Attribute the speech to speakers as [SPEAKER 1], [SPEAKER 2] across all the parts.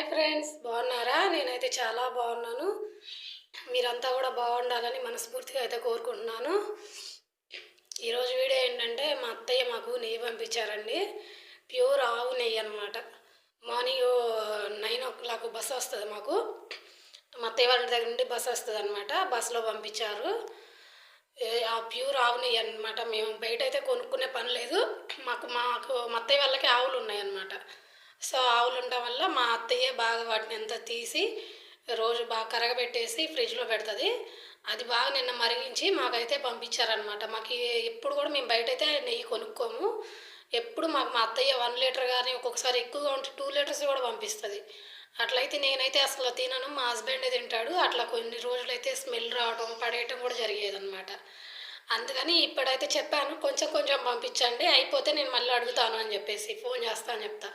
[SPEAKER 1] Hi friends బాగున్నారా? నేనైతే చాలా బాగున్నాను. మీరంతా కూడా బాగుండాలని మనస్ఫూర్తిగా అయితే కోరుకుంటున్నాను. ఈరోజు వీడియో ఏంటంటే మా అత్తయ్య మాకు నెయ్యి పంపించారండి. ప్యూర్ ఆవు నెయ్యి అనమాట morning nine o'clock bus వస్తుంది మాకు. మా అత్తయ్య వాళ్ళ దగ్గర నుండి బస్సు వస్తుంది అనమాట బస్సులో పంపించారు. ఆ ప్యూర్ ఆవు నెయ్యి అనమాట మేము బయట అయితే కొనుక్కునే పని లేదు. మాకు మాకు మా అత్తయ్య వాళ్ళకి ఆవులు ఉన్నాయి అనమాట సో ఆవులు ఉండడం వల్ల మా అత్తయ్య బాగా వాటిని ఎంత తీసి రోజు బాగా కరగబెట్టేసి ఫ్రిడ్జ్లో పెడుతుంది. అది బాగా నిన్న మరిగించి మాకైతే పంపించారనమాట మాకు ఎప్పుడు కూడా మేము బయటైతే నెయ్యి కొనుక్కోము. ఎప్పుడు మాకు మా అత్తయ్య వన్ లీటర్ కానీ ఒక్కొక్కసారి ఎక్కువగా ఉంటే టూ లీటర్స్ కూడా పంపిస్తుంది. అట్లయితే నేనైతే అసలు తినను మా హస్బెండ్ తింటాడు. అట్లా కొన్ని రోజులైతే స్మెల్ రావడం పడేయటం కూడా జరిగేదన్నమాట. అందుకని ఇప్పుడైతే చెప్పాను కొంచెం కొంచెం పంపించండి అయిపోతే నేను మళ్ళీ అడుగుతాను అని చెప్పేసి ఫోన్ చేస్తాను చెప్తా.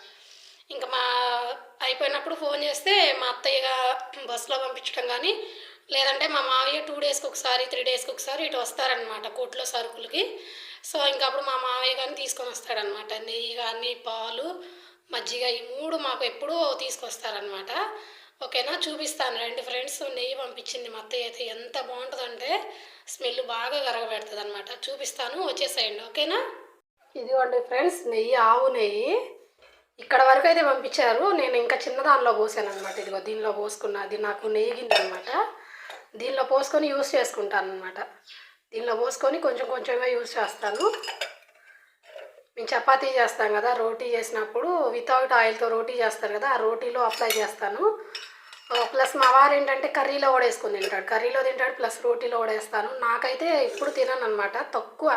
[SPEAKER 1] ఇంకా మా అయిపోయినప్పుడు ఫోన్ చేస్తే మా అత్తయ్య బస్సులో పంపించడం కానీ లేదంటే మా మావయ్య టూ డేస్కి ఒకసారి త్రీ డేస్కి ఒకసారి ఇటు వస్తారనమాట కోట్లో సరుకులకి. సో ఇంకా అప్పుడు మా మావయ్య కానీ తీసుకొని వస్తాడనమాట నెయ్యి కానీ పాలు మజ్జిగ ఈ మూడు మాకు ఎప్పుడూ తీసుకొస్తారనమాట ఓకేనా? చూపిస్తాను. రెండు ఫ్రెండ్స్ నెయ్యి పంపించింది మా అత్తయ్య అయితే ఎంత బాగుంటుందంటే స్మెల్ బాగా కరగబెడుతుంది అనమాట చూపిస్తాను. వచ్చేసేయండి. ఓకేనా? ఇదిగోండి ఫ్రెండ్స్ నెయ్యి ఆవు నెయ్యి. ఇక్కడ వరకు అయితే పంపించారు. నేను ఇంకా చిన్న దానిలో పోసాను అనమాట ఇదిగో దీనిలో పోసుకున్న. అది నాకు నెయ్యింది అనమాట దీనిలో పోసుకొని యూస్ చేసుకుంటాను అనమాట దీనిలో పోసుకొని కొంచెం కొంచెంగా యూస్ చేస్తాను. మేము చపాతీ చేస్తాం కదా రోటీ చేసినప్పుడు వితౌట్ ఆయిల్తో రోటీ చేస్తారు కదా ఆ రోటీలో అప్లై చేస్తాను. ప్లస్ మా వారు ఏంటంటే కర్రీలో కూడా వేసుకొని తింటాడు. కర్రీలో తింటాడు ప్లస్ రోటీలో కూడా వేస్తాను. నాకైతే ఇప్పుడు తినను అనమాట తక్కువ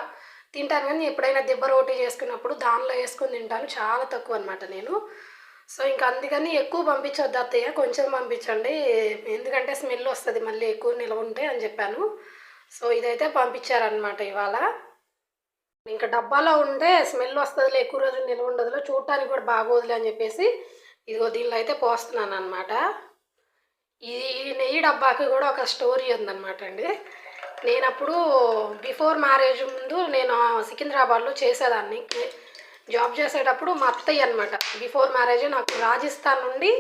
[SPEAKER 1] తింటాను కానీ ఎప్పుడైనా దెబ్బ రోటీ చేసుకున్నప్పుడు దానిలో వేసుకొని తింటాను. చాలా తక్కువ అనమాట నేను. సో ఇంకా అందుకని ఎక్కువ పంపించొద్దు అత్తయ్య. కొంచెం పంపించండి. ఎందుకంటే స్మెల్ వస్తుంది మళ్ళీ ఎక్కువ నిల్వ ఉంటే అని చెప్పాను. సో ఇదైతే పంపించారనమాట ఇవాళ. ఇంకా డబ్బాలో ఉంటే స్మెల్ వస్తుందిలే ఎక్కువ రోజులు నిల్వ ఉండదులో చూడటానికి కూడా బాగోదులే అని చెప్పేసి ఇదిగో దీనిలో అయితే పోస్తున్నాను అనమాట ఇది ఈ నెయ్యి డబ్బాకి కూడా ఒక స్టోరీ ఉందన్నమాట అండి. నేను అప్పుడు బిఫోర్ మ్యారేజ్ ముందు నేను సికింద్రాబాద్లో చేసేదాన్ని. జాబ్ చేసేటప్పుడు మా అత్తయ్య అనమాట బిఫోర్ మ్యారేజ్ నాకు రాజస్థాన్ నుండి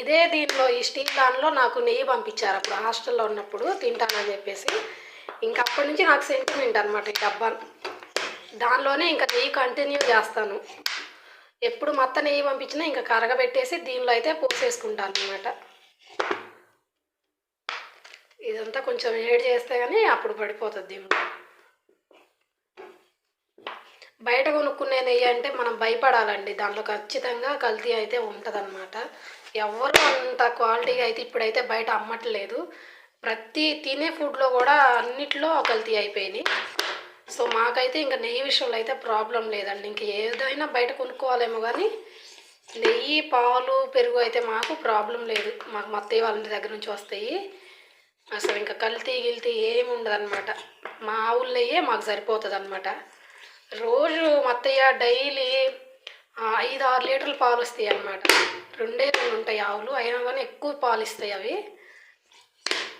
[SPEAKER 1] ఇదే దీనిలో ఈ స్టీల్ దానిలో నాకు నెయ్యి పంపించారు అప్పుడు హాస్టల్లో ఉన్నప్పుడు తింటానని చెప్పేసి. ఇంకా అప్పటి నుంచి నాకు సెంటిమెంట్ అనమాట ఈ డబ్బా. దానిలోనే ఇంకా నెయ్యి కంటిన్యూ చేస్తాను. ఎప్పుడు మొత్త నెయ్యి పంపించినా ఇంకా కరగబెట్టేసి దీనిలో అయితే పోసేసుకుంటాను అనమాట ఇదంతా కొంచెం వేడి చేస్తే కానీ అప్పుడు పడిపోతుంది బయట కొనుక్కునే నెయ్యి అంటే మనం భయపడాలండి. దాంట్లో ఖచ్చితంగా కల్తీ అయితే ఉంటుందన్నమాట. ఎవరు అంత క్వాలిటీగా అయితే ఇప్పుడైతే బయట అమ్మట్లేదు. ప్రతి తినే ఫుడ్లో కూడా అన్నిట్లో కల్తీ అయిపోయినాయి. సో మాకైతే ఇంకా నెయ్యి విషయంలో అయితే ప్రాబ్లం లేదండి. ఇంక ఏదైనా బయట కొనుక్కోవాలేమో కానీ నెయ్యి పాలు పెరుగు అయితే మాకు ప్రాబ్లం లేదు. మాకు మా అత్తయ్య వాళ్ళ దగ్గర నుంచి వస్తాయి. అసలు ఇంకా కల్తీ గిల్తీ ఏమి ఉండదన్నమాట. మా ఆవుల మాకు సరిపోతుంది అనమాట రోజు మా అత్తయ్య డైలీ ఐదు ఆరు లీటర్లు పాలు వస్తాయి అన్నమాట రెండే రెండు ఉంటాయి ఆవులు అయినా కానీ ఎక్కువ పాలు ఇస్తాయి అవి.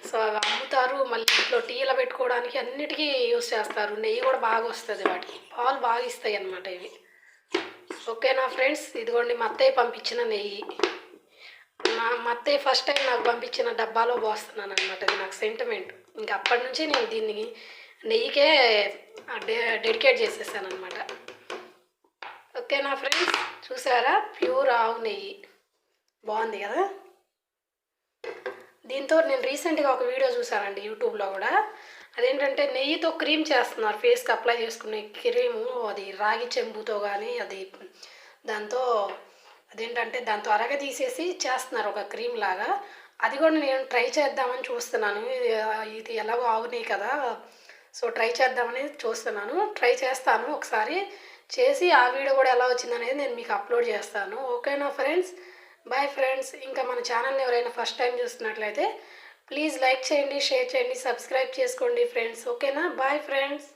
[SPEAKER 1] సో అవి అమ్ముతారు మళ్ళీ ఇంట్లో టీలో పెట్టుకోవడానికి అన్నిటికీ యూస్ చేస్తారు. నెయ్యి కూడా బాగా వస్తుంది వాటికి. పాలు బాగా ఇస్తాయి అన్నమాట ఇవి. ఓకేనా ఫ్రెండ్స్? ఇదిగోండి మా అత్తయ్య పంపించిన నెయ్యి. మా అత్తయ్య ఫస్ట్ టైం నాకు పంపించిన డబ్బాలో పోస్తున్నాను అనమాట అది నాకు సెంటిమెంట్ ఇంకా అప్పటి నుంచి నేను దీన్ని నెయ్యికే డె డెడికేట్ చేసేసాను అనమాట ఓకే నా ఫ్రెండ్స్ చూసారా? ప్యూర్ ఆవు నెయ్యి. బాగుంది కదా? దీంతో నేను రీసెంట్గా ఒక వీడియో చూసానండి యూట్యూబ్లో కూడా. అదేంటంటే నెయ్యితో క్రీమ్ చేస్తున్నారు ఫేస్కి అప్లై చేసుకునే క్రీము అది రాగి చెంబుతో కానీ అది దాంతో అదేంటంటే దాంతో అరగ తీసేసి చేస్తున్నారు ఒక క్రీమ్ లాగా. అది కూడా నేను ట్రై చేద్దామని చూస్తున్నాను. ఇది ఎలాగో ఆవునాయి కదా. సో ట్రై చేద్దామని చూస్తున్నాను. ట్రై చేస్తాను ఒకసారి. చేసి ఆ వీడియో కూడా ఎలా వచ్చిందనేది నేను మీకు అప్లోడ్ చేస్తాను. ఓకేనా ఫ్రెండ్స్? Bye friends. ఇంకా మన ఛానల్ని ఎవరైనా ఫస్ట్ టైం చూస్తున్నట్లయితే ప్లీజ్ లైక్ చేయండి షేర్ చేయండి సబ్స్క్రైబ్ చేసుకోండి ఫ్రెండ్స్. ఓకేనా? Bye friends.